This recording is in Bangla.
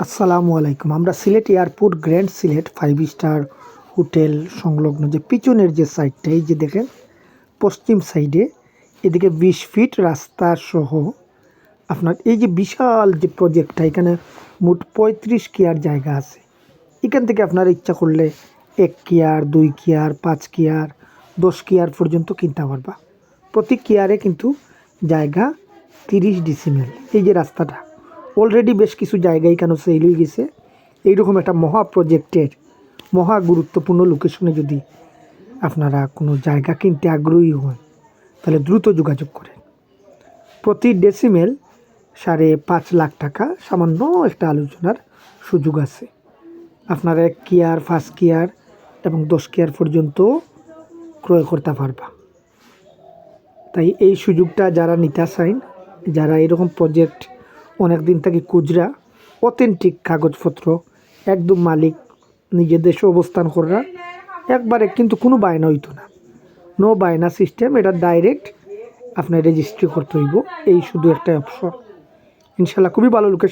আসসালামু আলাইকুম। আমরা Sylhet airport, grand Sylhet five star hotel সংলগ্ন যে পিছনের যে সাইডটা এই যে দেখেন, পশ্চিম সাইডে এদিকে বিশ ফিট রাস্তা সহ আপনার এই যে বিশাল যে প্রজেক্টটা এখানে মোট পঁয়ত্রিশ কেয়ার জায়গা আছে। এখান থেকে আপনার ইচ্ছা করলে এক কেয়ার, দুই কেয়ার, পাঁচ কেয়ার, দশ কেয়ার পর্যন্ত কিনতে পারবা। প্রতি কেয়ারে কিন্তু জায়গা তিরিশ ডিসিমেল এই যে রাস্তাটা অলরেডি বেশ কিছু জায়গায় কেন সেল হয়ে গেছে। এইরকম একটা মহা প্রজেক্টের মহা গুরুত্বপূর্ণ লোকেশনে যদি আপনারা কোনো জায়গা কিনতে আগ্রহী হন, তাহলে দ্রুত যোগাযোগ করেন। প্রতি ডেসিমেল সাড়ে পাঁচ লাখ টাকা সামান্য একটা আলোচনার সুযোগ আছে। আপনারা এক কেয়ার ফার্স্ট কেয়ার এবং দশ কেয়ার পর্যন্ত ক্রয় করতে পারবা। তাই এই সুযোগটা যারা নিতে চান, যারা এরকম প্রজেক্ট অনেক দিন থেকে খুচরা অথেন্টিক কাগজপত্র, একদম মালিক, নিজের দেশে অবস্থান করা, একবারে কিন্তু কোনো বায়না হইতো না। নো বায়না সিস্টেম এটা ডাইরেক্ট আপনার রেজিস্ট্রি করতে হইব, এই শুধু একটা অপশন ইনশাল্লাহ খুবই ভালো লোকেশন